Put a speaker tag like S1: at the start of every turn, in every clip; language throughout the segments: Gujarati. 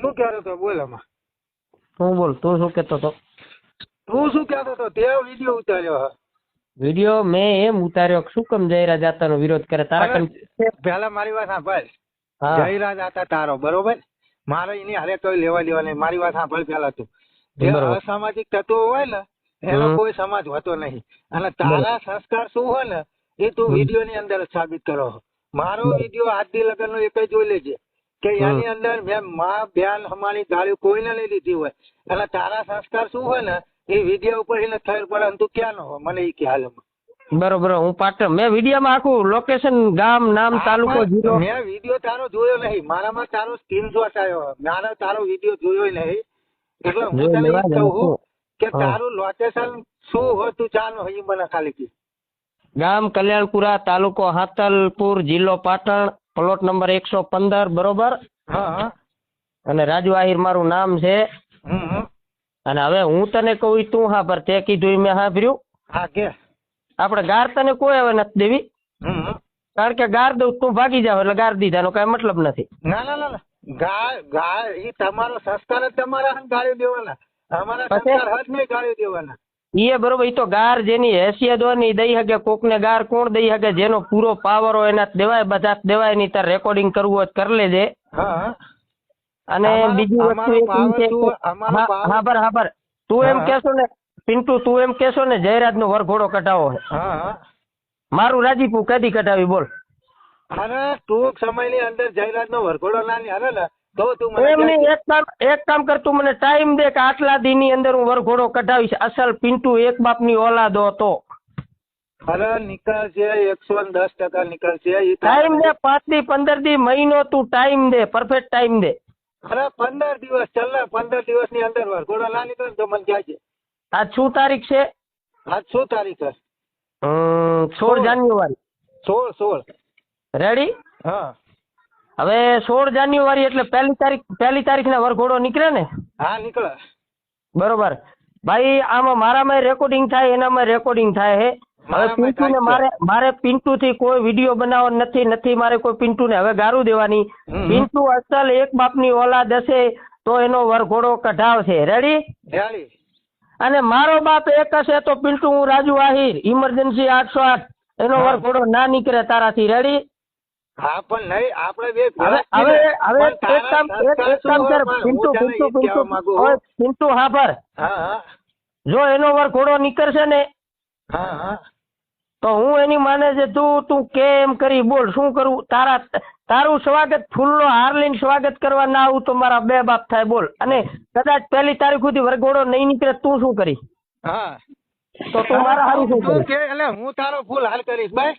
S1: શું કહેતો તો બોલ આમાં.
S2: તું બોલ તું શું કહેતો તો
S1: તું શું કહેતો તો તે વીડિયો ઉતાર્યો
S2: વીડિયો મેં એમ ઉતાર્યો કે શું કેમ જયરાજ જાતાનો વિરોધ કરે? તારા
S1: પહેલા મારી વાત સાંભળ.
S2: હા.
S1: જયરાજ હતા તારો બરોબર? મારે એની હારે કોઈ લેવા દેવા નહીં મારી વાત સાંભળ પહેલા તું. જે અસામાજિક તત્વો હોય ને એનો કોઈ સમાજ હોતો નહીં. અને તારા સંસ્કાર શું હોય ને એ તું. વીડિયો ની અંદર સાબિત કરો. મારો વીડિયો આજથી લગન નો એક જ જોઈ લેજે. કે. એની અંદર મેં માં બેન અમારી ગાળીઓ કોઈને નહીં લીધી હોય. એટલે તારા સંસ્કાર શું હોય ને એ વીડિયો ઉપર એને થયેલ પડે તું ક્યાં નો હોય? મને એ ખ્યાલ
S2: બરોબર હું પાટણ. મેં વિડીયોમાં આખું લોકેશન ગામ નામ તાલુકો જીરો
S1: મેં વીડિયો તારો જોયો નહીં. મારામાં તારો સ્ક્રીનશોટ આવ્યો. મારા તારો વીડિયો જોયો નહીં. એટલે હું તને કહું કે તારું લોકેશન શું હોય તું ચાલ હોય મને ખાલી કે.
S2: ગામ કલ્યાણપુરા તાલુકો હાતલપુર જિલ્લો પાટણ. પ્લોટ નંબર એકસો પંદર બરોબર? અને રાજુ આહિર મારું નામ છે. અને હવે હું તને કહું તું હા પર તે કીધું મેં સાંભળ્યું
S1: હા કે.
S2: આપણે ગાર તને કોઈ હવે નથી દેવી. કારણ કે ગાર દઉં તું ભાગી જાવ એટલે ગાર દીધાનો કઈ મતલબ નથી.
S1: ના ના ના ના. તમારો સંસ્કાર જ તમારા ગાળી દેવાના. અમારા સંસ્કાર હાથ નહીં ગાળી દેવાના.
S2: ઈ બરોબર એ તો ગાર જેની હેસિયત હોય ને એ દઈ શકે કોકને ગાર કોણ દઈ શકે જેનો પૂરો પાવર હોય એના દેવાય બધા દેવાય નહીં તાર રેકોર્ડિંગ કરવું હોય કરી લેજે. અને બીજી વસ્તુ એ છે?
S1: અમારો
S2: હા
S1: પર
S2: હા પર તું એમ. કેશો ને પિન્ટુ તું એમ કેશો ને જયરાજ નો વરઘોડો કઢાવો. છે
S1: હા. હા
S2: મારું રાજીપુ કદી કઢાવી બોલ.
S1: અરે ટૂંક સમયની અંદર જયરાજ નો વરઘોડો ના ને તો તું મને
S2: એમ નહીં એક કામ એક કામ કર તું મને ટાઈમ દે કે આટલા દી ની અંદર હું વરઘોડો કઢાવીશ. અસલ પિન્ટુ એક બાપની ઓલાદ હતો.
S1: અરે નીકળશે એકસો દસ ટકા નિકાલ છે
S2: ટાઈમ દે પાંચથી પંદરથી મહિનો તું ટાઈમ દે પરફેક્ટ ટાઈમ દે.
S1: અરે પંદર દિવસ ચાલ પંદર દિવસની અંદર વરઘોડો લા નીકળે ને તો મને કહેજે.
S2: આજ શું તારીખ છે?
S1: આજ શું તારીખ છે?
S2: સોળ જાન્યુઆરી.
S1: સોળ સોળ.
S2: રેડી
S1: હા.
S2: હવે સોળ જાન્યુઆરી એટલે પહેલી તારીખ પહેલી તારીખના વરઘોડો નીકળે ને?
S1: હા નીકળે.
S2: બરોબર. ભાઈ આમાં મારામાં રેકોર્ડિંગ થાય એનામાં રેકોર્ડિંગ થાય હે. હવે
S1: મારામાંય
S2: પિન્ટુ ને મારે મારે પિન્ટુ થી કોઈ વીડિયો બનાવવા નથી નથી મારે કોઈ પિન્ટુ ને હવે ગારું દેવાની. પિન્ટુ અસલ એક બાપની ઓલાદ હશે તો એનો વરઘોડો કઢાવશે. રેડી
S1: રેડી
S2: અને મારો બાપ એક હશે તો પિન્ટુ હું રાજુ આહિર. ઇમરજન્સી આઠસો આઠ. એનો વરઘોડો ના નીકળે તારાથી. રેડી
S1: હા પણ નહીં આપણે બે
S2: હવે હવે હવે એક કામ એક
S1: સંસ્કાર
S2: એક
S1: શું
S2: કામ કર પિન્ટુ પિન્ટુ
S1: ઈ જ કહેવા
S2: પિન્ટુ ઓય, પિન્ટુ હા પર
S1: હા હા.
S2: જો એનો વરઘોડો નીકળશે ને
S1: હા હા.
S2: તો હું એની માને છે તું તું કેમ કરી બોલ શું કરું? તારા તારું સ્વાગત ફૂલનો હાર લઈને સ્વાગત કરવા ના આવું તો મારા બે બાપ થાય બોલ. અને કદાચ પહેલી તારીખ સુધી વરઘોડો નહીં નીકળે તું શું કરી
S1: હા.
S2: તો તું મારા હારું શું કરી
S1: એટલે હું તારો ફૂલ હાર કરીશ બસ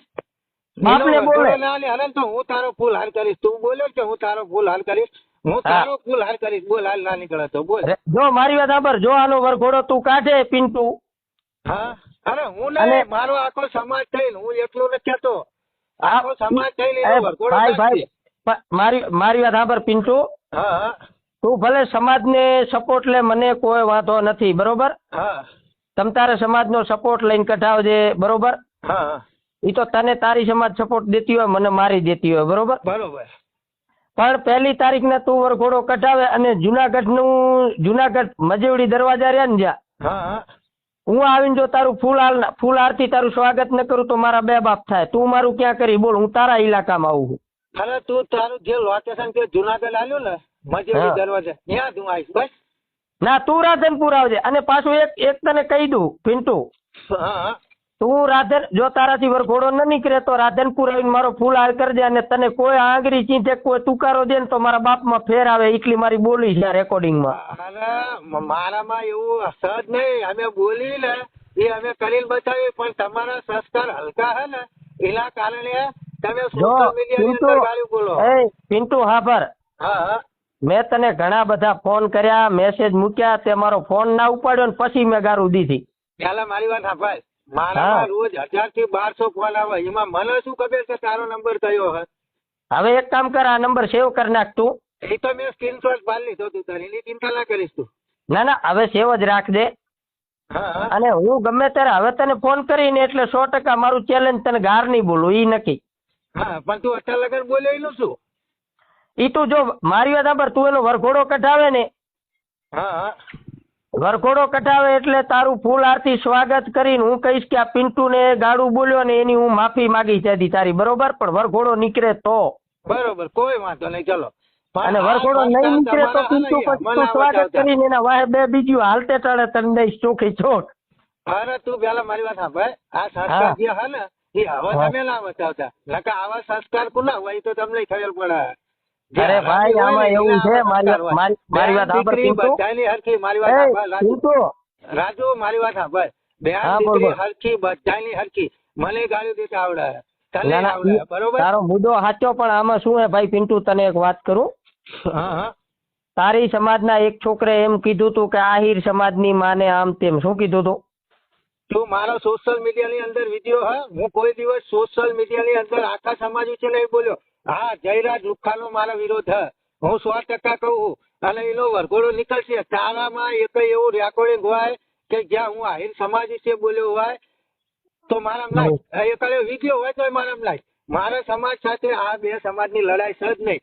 S2: બાપને બોલે.
S1: વરઘોડો ના લે હાલે ને તો હું તારો ફૂલ હાલ કરીશ. તું બોલ્યો કે હું તારો ફૂલ હાલ કરીશ? હું
S2: હા.
S1: તારો ફૂલ હાલ કરીશ. બોલ હાલ ના નીકળે તો બોલ.
S2: જો મારી વાત સાંભળ જો આનો વરઘોડો તું કાઢે પિન્ટુ.
S1: હા? અરે હું ના મારો આખો સમાજ થઈને હું એકલો નથી કહેતો આખો સમાજ થઈને
S2: ભાઈ ભાઈ મારી મારી વાત સાંભળ પિન્ટુ.
S1: હા હા.
S2: તું ભલે સમાજને સપોર્ટ લે મને કોઈ વાંધો નથી બરોબર?
S1: હા.
S2: તમ તારે સમાજનો સપોર્ટ લઈને કઢાવજે બરોબર?
S1: હા.
S2: ઈ તો તને તારી સમાજ સપોર્ટ દેતી હોય મને મારી દેતી હોય બરોબર?
S1: બરોબર.
S2: પણ પહેલી તારીખને તું વરઘોડો કઢાવે અને જુનાગઢનું જુનાગઢ મજેવડી દરવાજા રહ્યા ને જ્યાં?
S1: હા
S2: આવીને જો તારું ફૂલ હાલ ફૂલ આરતી તારું સ્વાગત ન કરું તો મારા બે બાપ થાય. તું મારું ક્યાં કરી? બોલ હું તારા ઇલાકામાં આવું છું.
S1: અરે તું તારું જે લોકેશન તે જુનાગઢ આવ્યું ને
S2: મજેવડી
S1: દરવાજા ત્યાં તું આવીશ બસ.
S2: ના તું રાધનપુર આવજે. અને પાછું એક એક તને કહી દઉં પિન્ટુ.
S1: હા.
S2: તું રાધન જો તારાથી વરઘોડો ન નીકળે તો રાધનપુર આવીને મારો ફૂલ હાર કરજે અને તને કોઈ આંગળી ચીંધે કોઈ તુકારો દે ને તો મારા બાપમાં ફેર આવે એટલી મારી બોલી છે રેકોર્ડિંગમાં
S1: મારામાં એવું સહજ નહીં. અમે બોલી ને એ અમે કરીને બતાવી પણ તમારા સંસ્કાર હલકા હે ને એના કારણે તમે સોશિયલ બોલો.
S2: એ પિન્ટુ
S1: હા હા
S2: મેં તને ઘણા બધા ફોન કર્યા મેસેજ મૂક્યા તે મારો ફોન ના ઉપાડ્યો ને પછી મેં ગારું દીધી.
S1: પેલા મારી વાત સાંભળ મારામાં
S2: હા.
S1: રોજ હજારથી બારસો ફોન આવે. એમાં મને શું ખબર કે તારો નંબર કયો હે?
S2: હવે એક કામ કર આ નંબર સેવ કરી નાખ તું.
S1: એ તો મેં સ્ક્રીનશોટ પાડી લીધો તું તારી. એની ચિંતા ના કરીશ તું.
S2: ના ના હવે સેવ જ
S1: હા હા.
S2: અને હું ગમે ત્યારે હવે તને ફોન કરીને એટલે સો ટકા મારું ચેલેન્જ તને ગાર નહીં બોલું ઈ નક્કી.
S1: હા પણ તું અઠા લગન એનું શું?
S2: ઈ તું જો મારી વાત સાંભળ તું એનો વરઘોડો કઢાવે ને.
S1: હા.
S2: વરઘોડો કઢાવે એટલે તારું ફૂલ આરતી સ્વાગત કરીને હું કહીશ કે આ પિન્ટુ ને ગાડું બોલ્યો ને એની હું માફી માગી હતી તારી બરોબર? પણ વરઘોડો નીકળે તો.
S1: બરોબર કોઈ વાંધો નહીં ચલો.
S2: અને વરઘોડો નહીં નીકળે તો પિન્ટુ પછી સ્વાગત કરીને એના વાહે બે બીજું હાલતે ટાળે તને દઈશ ચોખી ચોટ
S1: અરે તું પેલા મારી વાત સાંભળ. આ સંસ્કાર જે હે ને એ હવે તમે ના બતાવતા. નકા આવા સંસ્કાર કુના હોય તો તમને ખબર પડે.
S2: અરે ભાઈ, આમાં એવું છે, મારી- મારી- વાત સાંભળ, પિન્ટુ.
S1: બધાયની હરખી મારી વાત સાંભળ.
S2: પિન્ટુ!
S1: રાજુ મારી વાત સાંભળ બેન દીકરી હરખી બધાની હરખી. મને ગાડી દેતા આવડે તને
S2: ના, ના,
S1: આવડે બરોબર?
S2: તારો મુદ્દો સાચો પણ આમાં શું હે? ભાઈ પિન્ટુ તને એક વાત કરું?
S1: હા હા.
S2: તારી સમાજના એક છોકરે એમ કીધું તું કે આહિર સમાજની માને આમ તેમ. શું કીધું તું?
S1: તું મારો સોશિયલ મીડિયા ની અંદર વીડિયો હા. હું કોઈ દિવસ સોશિયલ મીડિયા ની અંદર આખા સમાજ વિશે નહીં બોલ્યો. હા જયરાજ લુખાનો મારો વિરોધ હે. હું સો ટકા કહું અને એનો વરઘોડો નીકળશે. તારામાં એક એવું રેકોર્ડિંગ હોય કે જ્યાં હું આહિર સમાજ વિશે બોલ્યો હોય તો મારા લાય એક વીડિયો હોય તો મારા લાય મારા સમાજ સાથે આ બે સમાજની લડાઈ છે જ નહીં.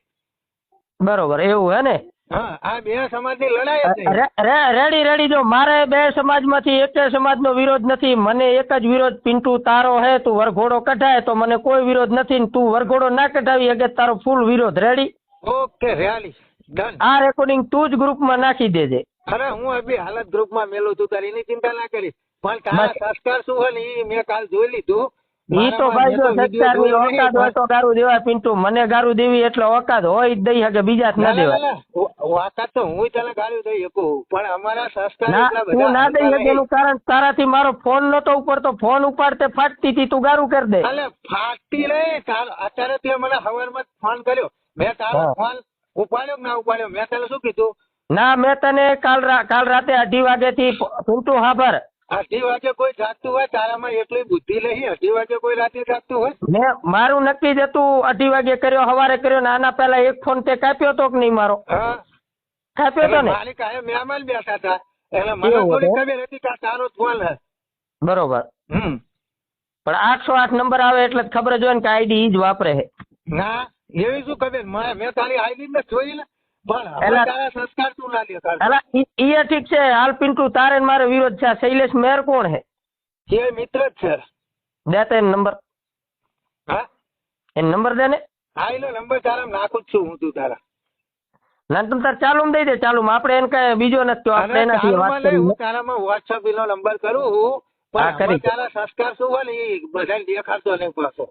S2: બરોબર એવું હે ને?
S1: હા બે સમાજની લડાઈ
S2: રેડી રેડી. જો મારે બે સમાજમાંથી એક સમાજનો વિરોધ નથી. મને એક જ વિરોધ પિન્ટુ તારો હે તું વરઘોડો કઢાય તો મને કોઈ વિરોધ નથી ને તું વરઘોડો ના કઢાવી અગે તારો ફૂલ વિરોધ. રેડી
S1: ઓકે રેડી ડન
S2: આ રેકોર્ડિંગ તું જ ગ્રુપમાં નાખી દેજે.
S1: અરે હું અભી હાલત ગ્રુપમાં મેલું છું તારી એની ચિંતા ના કરીશ. પણ તારા સંસ્કાર શું હોય ને ઈ મેં કાલ જોઈ લીધું.
S2: ઈ તો ભાઈ જો સત્તારની ઓકાદ હોય તો ગારું દેવાય પિન્ટુ. મને ગારું દેવી એટલે ઓકાદ હોય જ દઈ હકે બીજા જ ના દેવાય.
S1: વાકાત તો હું તને ગાળ્યું દઈ શકું પણ અમારા સંસ્કાર
S2: ના
S1: એટલા
S2: તું ના દઈ શકે એનું કારણ તારાથી મારો ફોન નતો ઉપર તો ફોન ઉપાડતે ફાટતી હતી તું ગારું કરી દે.
S1: અલે ફાટી રે તાર અત્યારે તે મને હવારમાં ફોન કર્યો. મેં તારો ફોન ઉપાડ્યો ના ઉપાડ્યો? મેં તને શું કીધું?
S2: ના મેં તને કાલ કાલ રાતે અઢી વાગેથી પિન્ટુ હાભર.
S1: અઢી વાગે કોઈ જાગતું હોય તારામાં એટલી બુદ્ધિ નહીં અઢી વાગે કોઈ રાતે જાગતું હોય?
S2: મેં મારું નક્કી જ હતું અઢી વાગે કર્યો હવારે કર્યો ને આના પહેલા એક ફોન તે કાપ્યો તો કે નહીં મારો?
S1: હા.
S2: કાપ્યો
S1: હતો
S2: ને.
S1: માલિક આયો મહેમાન બેઠા હતા. એટલે મને થોડી ખબર હતી કે તારો ફોન હે.
S2: બરોબર.
S1: હમ.
S2: પણ આઠસો આઠ નંબર આવે એટલે જ ખબર જ હોય ને કે આઈડી ઈ જ વાપરે છે
S1: ના એવી શું ખબર? મેં તારી આઈડી ને જોઈ ને.
S2: ઈ ઠીક છે. હાલ પિન્ટુ તારે મારે વિરોધ છે. શૈલેષ મેર કોણ હે?
S1: એ મિત્ર જ છે.
S2: દે તે નંબર.
S1: હા?
S2: એ નંબર દે ને.
S1: હા એનો નંબર તારા નાખું જ છું હું તું તારા.
S2: ના તમે તાર ચાલુ દઈ દે ચાલુ આપણે એને કઈ બીજો નથી આપણે એનાથી વાત કરી
S1: હું તારામાં વોટ્સઅપ નો નંબર કરું
S2: હા,
S1: પણ
S2: કરી.
S1: તારા સંસ્કાર શું હોય ને એ બધાને દેખાડતો નહીં પાછો.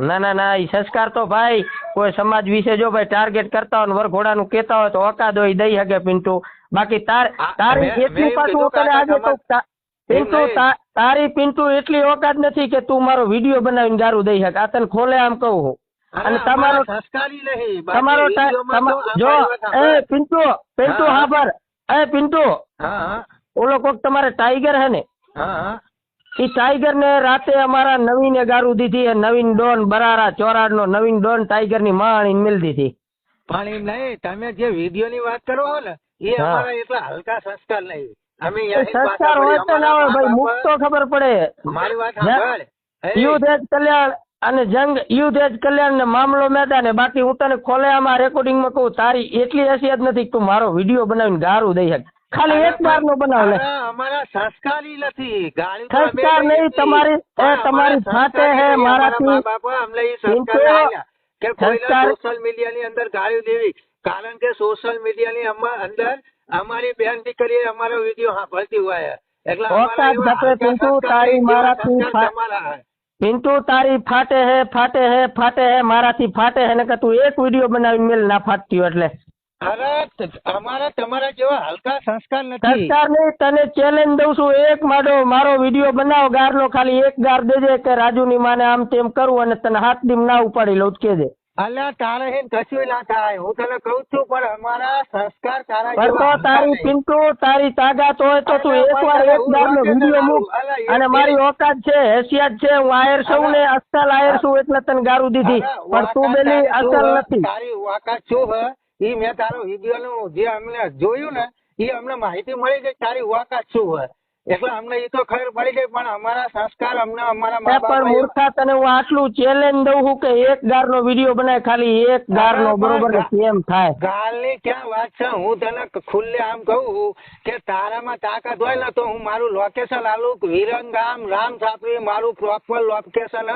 S2: ના ના ના એ સંસ્કાર તો ભાઈ કોઈ સમાજ વિશે જો ભાઈ ટાર્ગેટ કરતા હોય ને વરઘોડાનું કેતા હોય તો ઓકાદ હોય દઈ શકે પિન્ટુ. બાકી તાર તારી એટલી પાછું
S1: ઓકાદ
S2: આજે તા- પિન્ટુ તારી પિન્ટુ એટલી ઓકાદ નથી કે તું મારો વીડિયો બનાવીને ગારું દઈ શકે આ તને ખોલે આમ કહું હું. અને તમારો તમારો જો. એ પિન્ટુ પિન્ટુ
S1: હા.
S2: પર. એ પિન્ટુ. ઓલો કોક તમારે ટાઈગર હે ને?
S1: હા
S2: ટાઈગર ને રાતે અમારા નવીન ગારું દીધી એ નવીન ડોન બરારા ચોરાડ નો નવીન ડોન ટાઈગરની માણી મિલ દીધી
S1: પણ એમ નહીં તમે જે વીડિયો ની વાત કરો છો ને એ અમારા એટલા હલકા સંસ્કાર નહીં. અમે
S2: એ સંસ્કાર હોય તો ના હોય ભાઈ મુખ તો ખબર પડે.
S1: મારી વાત સાંભળ. એ,
S2: કલ્યાણ અને જંગ યુદ્ધ જ કલ્યાણ ને મામલો મેદાને બાકી હું તને ખોલે આમાં રેકોર્ડિંગમાં કહું તારી એટલી હસિયત નથી તું મારો વીડિયો બનાવીને ગારું દઈ શકે. ખાલી એક વાર નો બનાવ લે.
S1: અમારા સંસ્કારી નથી. ગાળી
S2: સંસ્કાર નહીં, તમારી- એ તમારી
S1: અમારા
S2: હે. મારાથી-
S1: બાપા અમને એ સંસ્કાર
S2: પિન્ટુ,
S1: કે સોશિયલ મીડિયા ની અંદર ગાળી દેવી. કારણ કે સોશિયલ મીડિયા ની અંદર અમારી બેન દીકરી અમારો વીડિયો સાંભળતી હોય. એટલે
S2: ઓકાત તારી
S1: મારા
S2: મારાથી
S1: તમારા હે.
S2: પિન્ટુ તારી ફાટે હે ફાટે હે ફાટે હે મારાથી ફાટે હે ને કે તું એક વીડિયો બનાવી મેલ ના ફાટતી હોય એટલે.
S1: અરે અમારા તમારા જેવા હલકા સંસ્કાર નથી.
S2: સંસ્કાર નહીં તને ચેલેન્જ દઉં છું એક માડો મારો વીડિયો બનાવ ગારનો ખાલી એક ગાર દેજે કે રાજુની માને આમ તેમ કરું અને તને હાથ દીમ ના ઉપાડી લઉં કેજે.
S1: અલ્યા તારે હિન કશું ના થાય. હું તને કહું છું પણ અમારા સંસ્કાર તારા
S2: પણ તો તારી. પિન્ટુ તારી તાકાત હોય તો તું એકવાર એક
S1: વાત
S2: વીડિયો મૂક. અને મારી ઓકાત છે હેસિયત છે હું આયર છું ને અસલ આયર છું એટલે તને ગારું દીધી. પણ તું બેલી
S1: તારી
S2: અસલ? નથી.
S1: તારી ઓકાત શું હે. ઈ મેં તારો વીડિયો નું જે અમને જોયું ને એ અમને માહિતી મળી ગઈ તારી ઓકાત શું હે. એટલે અમને એ તો ખબર પડી ગઈ પણ અમારા સંસ્કાર અમને અમારા મા
S2: પણ મૂર્ખા તને હું આટલું ચેલેન્જ દઉં છું કે એક ગારનો વીડિયો બનાય ખાલી એક ગાર
S1: નો
S2: બરોબર ને? કેમ થાય?
S1: ગાલની ક્યાં વાત છે? હું તને ખુલ્લે આમ કહું કે તારામાં તાકાત હોય ને તો હું મારું લોકેશન આલું. વિરંગામ રામ છાપરી મારું પ્રોપર લોકેશન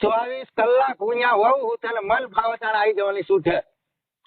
S1: ચોવીસ કલાક હું અહીંયા હોઉં હું તને મન ભાવ તારે આવી જવાની શું છે?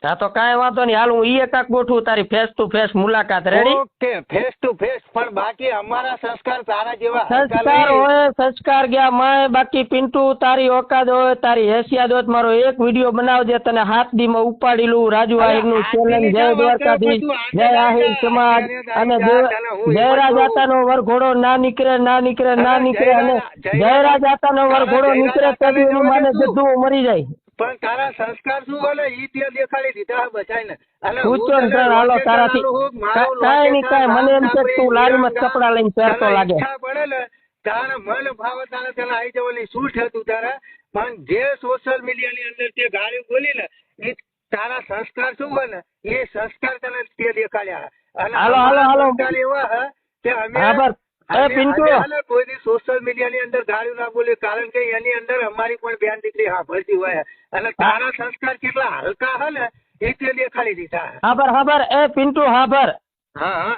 S2: હા તો કાંઈ વાંધો નહીં. હાલ હું ઈ એકાક ગોઠવું તારી ફેસ ટુ ફેસ મુલાકાત. Ready
S1: okay face to face પણ બાકી અમારા સંસ્કાર તારા જેવા
S2: સંસ્કાર હોય સંસ્કાર ગયા માય બાકી પિન્ટુ તારી ઓકાદ હોય તારી હેસિયાત હોય મારો એક વીડિયો બનાવજે તને હાથ દીમાં ઉપાડી લઉં રાજુ
S1: આહિરનું
S2: ચેલેન્જ જય દ્વારકાધીશ જય આહિર સમાજ અને
S1: જયરાજાતા
S2: આતાનો વરઘોડો ના નીકળે ના નીકળે ના નીકળે અને જયરાજાતા
S1: નો
S2: વરઘોડો નીકળે તદી એની માને
S1: જોડે
S2: મરી જાય.
S1: પણ તારા સંસ્કાર શું બોલે? ઈ તે દેખાડી દીધા બચાઈને અને હું
S2: પૂછો સર, હાલો તારાથી. કાઈ નહીં,
S1: location
S2: મને એમ કે તું
S1: રામ
S2: લારીમાં કપડા લઈને પહેરતો લાગે.
S1: પડે મન ભાવ તારે તને આવી જવાની શું થતું તારા? પણ જે સોશિયલ મીડિયા ની અંદર તે ગાળી બોલી ને એ તારા સંસ્કાર શું હોય એ સંસ્કાર તને તે દેખાડ્યા. અને
S2: હાલો, હાલો, હાલો.
S1: એવા કે અમે કોઈની સોશિયલ મીડિયા ની અંદર ગાળ્યું ના બોલ્યું કારણ કે એની અંદર અમારી પણ બેન દીકરી સાંભળતી હોય. અને તારા સંસ્કાર કેટલા હલકા હે ને એટલે દેખાડી દીધા.
S2: હાબર હાબર એ પિન્ટુ હાબર
S1: હા હા.